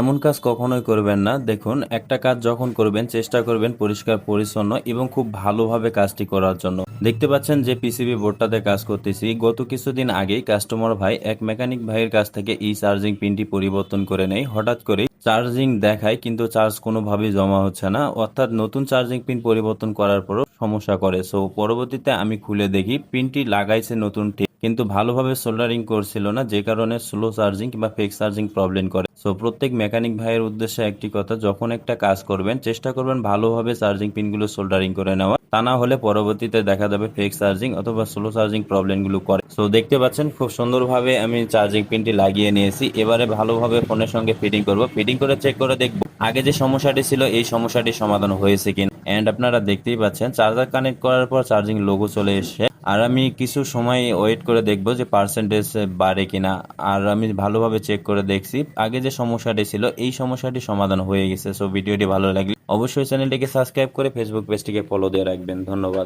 এমন কাজ কখনোই করবেন না। দেখুন, একটা কাজ যখন করবেন, চেষ্টা করবেন পরিষ্কার, পরিচ্ছন্ন এবং খুব ভালোভাবে কাজটি করার জন্য। দেখতে পাচ্ছেন যে পিসিবি বোর্ডটাতে কাজ করতেছি। গত কিছুদিন আগেই কাস্টমার ভাই এক মেকানিক ভাইয়ের কাছ থেকে এই চার্জিং পিনটি পরিবর্তন করে নেয়। হঠাৎ করে চার্জিং দেখায়, কিন্তু চার্জ কোনোভাবেই জমা হচ্ছে না। অর্থাৎ নতুন চার্জিং পিন পরিবর্তন করার পরও সমস্যা করে। সো পরবর্তীতে আমি খুলে দেখি পিনটি লাগাইছে নতুন কিন্তু ভালোভাবে সোল্ডারিং করছিল না, যে কারণে স্লো চার্জিং কিংবা ফেক চার্জিং প্রবলেম করে। সো প্রত্যেক মেকানিক ভাইয়ের উদ্দেশ্যে একটি কথা, যখন একটা কাজ করবেন, চেষ্টা করবেন ভালোভাবে চার্জিং পিনগুলো সোল্ডারিং করে নেওয়া তা না হলে পরবর্তীতে দেখা যাবে ফেক চার্জিং অথবা স্লো চার্জিং প্রবলেমগুলো করে। সো দেখতে পাচ্ছেন, খুব সুন্দরভাবে আমি চার্জিং পিনটি লাগিয়ে নিয়েছি। এবারে ভালোভাবে ফোনের সঙ্গে ফিটিং করব। ফিটিং করে চেক করে দেখব আগে যে সমস্যাটি ছিল, এই সমস্যাটি সমাধান হয়েছে কিনা। এন্ড আপনারা দেখতেই পাচ্ছেন, চার্জার কানেক্ট করার পর চার্জিং লোগো চলে এসে আর আমি কিছু সময় ওয়েট করে দেখব যে পার্সেন্টেজ বাড়ে কিনা। আর আমি ভালোভাবে চেক করে দেখছি। আগে যে সমস্যাটি ছিল, এই সমস্যাটি সমাধান হয়ে গেছে। সো ভিডিওটি ভালো লাগলে অবশ্যই চ্যানেলটিকে সাবস্ক্রাইব করে ফেসবুক পেজটিকে ফলো দিয়ে রাখবেন। ধন্যবাদ।